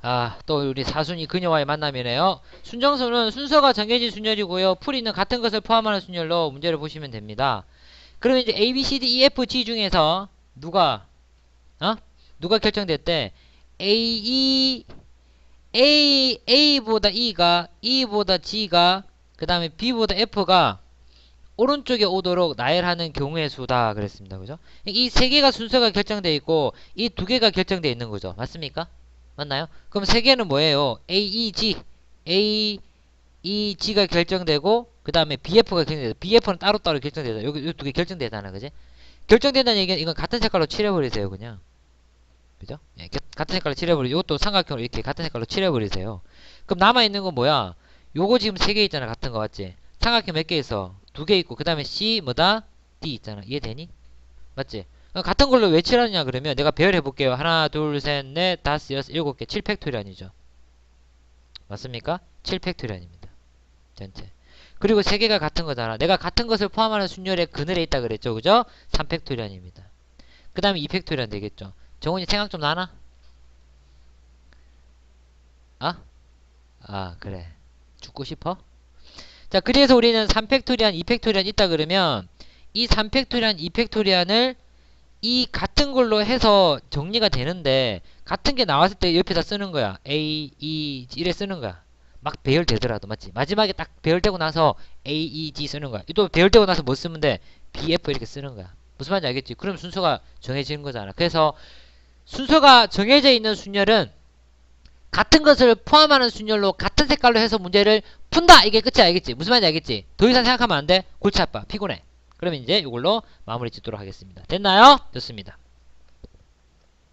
아, 또 우리 사순이 그녀와의 만남이네요. 순정수는 순서가 정해진 순열이고요. 풀이는 같은 것을 포함하는 순열로 문제를 보시면 됩니다. 그러면 이제 A, B, C, D, E, F, G 중에서 누가 어? 누가 결정됐대? A, E, A, A보다 E가 E보다 G가 그 다음에 B보다 F가 오른쪽에 오도록 나열하는 경우의 수다 그랬습니다. 그죠? 이 세 개가 순서가 결정돼 있고 이 두 개가 결정돼 있는 거죠. 맞습니까? 맞나요? 그럼 세 개는 뭐예요? A, E, G. A, E, G가 결정되고 그 다음에 BF가 결정되다. BF는 따로따로 결정되다. 여기 두개 결정되잖아. 그지? 결정된다는 얘기는 이건 같은 색깔로 칠해버리세요. 그냥. 그죠? 예, 겨- 같은 색깔로 칠해버리고 이것도 삼각형으로 이렇게 같은 색깔로 칠해버리세요. 그럼 남아있는 건 뭐야? 요거 지금 세 개 있잖아. 같은 거 맞지? 삼각형 몇 개 있어? 두 개 있고 그 다음에 C 뭐다? D 있잖아. 이해되니? 맞지? 어, 같은 걸로 왜 칠하느냐 그러면 내가 배열해 볼게요. 하나, 둘, 셋, 넷, 다섯, 여섯, 일곱 개. 7팩토리언이죠. 맞습니까? 7팩토리언입니다. 전체. 그리고 세 개가 같은 거잖아. 내가 같은 것을 포함하는 순열의 그늘에 있다 그랬죠. 그죠? 3팩토리언입니다. 그 다음에 2팩토리언 되겠죠. 정훈이 생각 좀 나나? 아? 아, 그래. 죽고 싶어? 자, 그래서 우리는 3팩토리언, 2팩토리언 있다 그러면 이 3팩토리언, 2팩토리언을 이 같은 걸로 해서 정리가 되는데 같은 게 나왔을 때 옆에다 쓰는 거야. A, E, G 이래 쓰는 거야. 막 배열되더라도 맞지? 마지막에 딱 배열되고 나서 A, E, G 쓰는 거야. 또 배열되고 나서 뭐 쓰면 돼? B, F 이렇게 쓰는 거야. 무슨 말인지 알겠지? 그럼 순서가 정해지는 거잖아. 그래서 순서가 정해져 있는 순열은 같은 것을 포함하는 순열로 같은 색깔로 해서 문제를 푼다! 이게 끝이 알겠지? 무슨 말인지 알겠지? 더 이상 생각하면 안 돼? 골치 아파. 피곤해. 그러면 이제 이걸로 마무리 짓도록 하겠습니다. 됐나요? 좋습니다.